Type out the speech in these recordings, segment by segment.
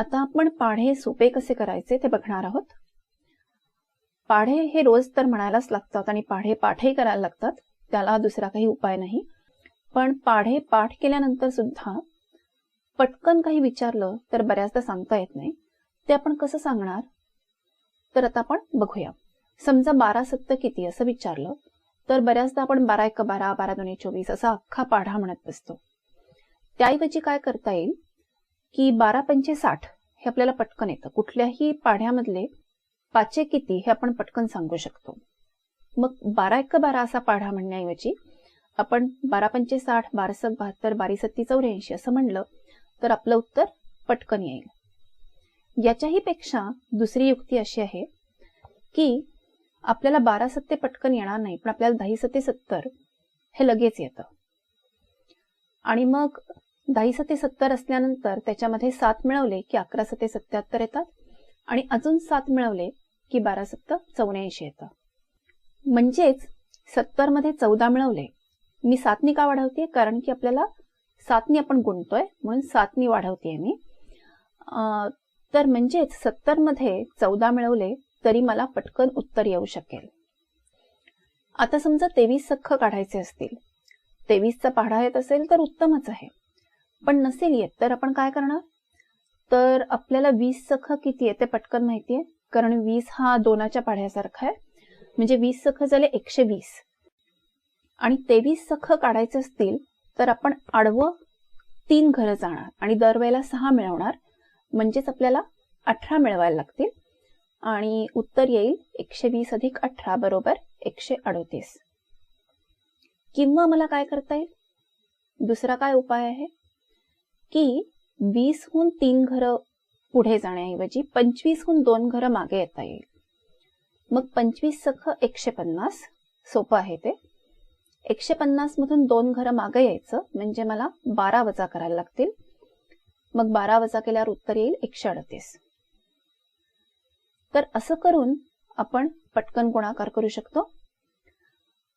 आता आपण पाढे सोपे कसे करायचे ते बघणार आहोत. पाढे हे रोज तर म्हणायलाच लागतात आणि पाढे पाठही करायला लागतात. त्याला दुसरा काही उपाय नाही. पण पाढे पाठ केल्यानंतर सुद्धा पटकन काही विचारलं तर बऱ्याचदा सांगता येत नाही. ते आपण कसं सांगणार? तर आता आपण बघूया. समजा बारा सत्त किती असं विचारलं तर बऱ्याचदा आपण बारा एक बारा बारा दोन्ही चोवीस असा अख्खा पाढा म्हणत बसतो. त्याऐवजी काय करता येईल? की बारा पंचे साठ हे आपल्याला पटकन येतं. कुठल्याही पाढ्यामधले पाचे किती हे आपण पटकन सांगू शकतो. मग बारा एक बारा असा पाढा म्हणण्याऐवजी आपण बारा पंचे साठ बारसक बहात्तर बारीसत्ती चौऱ्याऐंशी असं म्हणलं तर आपलं उत्तर पटकन येईल. याच्याही पेक्षा दुसरी युक्ती अशी आहे की आपल्याला बारा सत्ते पटकन येणार नाही पण आपल्याला दही सत्ते सत्तर हे लगेच येतं. आणि मग दहा सते सत्तर असल्यानंतर त्याच्यामध्ये सात मिळवले की अकरा सते सत्याहत्तर येतात. आणि अजून सात मिळवले की बारा सत्त चौऱ्याऐंशी येतं. म्हणजेच सत्तरमध्ये चौदा मिळवले. मी सातनी का वाढवते? कारण की आपल्याला सातनी आपण गुणतोय म्हणून सातनी वाढवते मी. तर म्हणजेच सत्तरमध्ये चौदा मिळवले तरी मला पटकन उत्तर येऊ शकेल. आता समजा तेवीस सख्ख काढायचे असतील. तेवीसचा पाढा येत असेल तर उत्तमच आहे. पण नसेल येत तर आपण काय करणार? तर आपल्याला वीस सख किती आहे ते पटकन माहितीये कारण वीस हा दोनाच्या पाढ्यासारखा आहे. म्हणजे वीस सख झाले एकशे वीस. आणि तेवीस सख काढायचे असतील तर आपण आडवं तीन घरं जाणार. आणि दरवेळेला सहा मिळवणार. म्हणजेच आपल्याला अठरा मिळवायला लागतील. आणि उत्तर येईल एकशे वीस अधिक अठरा बरोबर एकशे अडोतीस. किंवा मला काय करता येईल? दुसरा काय उपाय आहे? की वीसहून तीन घरं पुढे जाण्याऐवजी पंचवीसहून दोन घरं मागे येता येईल. मग पंचवीस सख एकशे पन्नास सोपं आहे ते. एकशे पन्नास मधून दोन घरं मागे यायचं म्हणजे मला बारा वजा करायला लागतील. मग बारा वजा केल्यावर उत्तर येईल एकशे अडतीस तर असं करून आपण पटकन गुणाकार करू शकतो.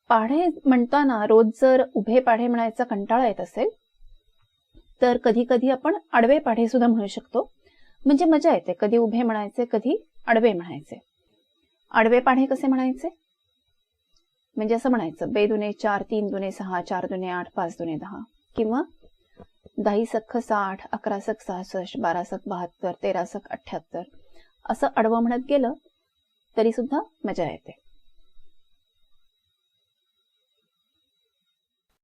पाढे म्हणताना रोज जर उभे पाढे म्हणायचा कंटाळा येत असेल तर कधी कधी आपण आडवे पाढे सुद्धा म्हणू शकतो. म्हणजे मजा येते. कधी उभे म्हणायचे कधी आडवे म्हणायचे. आडवे पाढे कसे म्हणायचे? म्हणजे असं म्हणायचं बे दुने चार तीन दुने सहा चार दुने आठ पाच दुने दहा. किंवा दही सख्ख साठ अकरा सख सहासष्ट बारा सख बहात्तर तेरा सख अठ्याहत्तर असं आडवं म्हणत गेलं तरी सुद्धा मजा येते.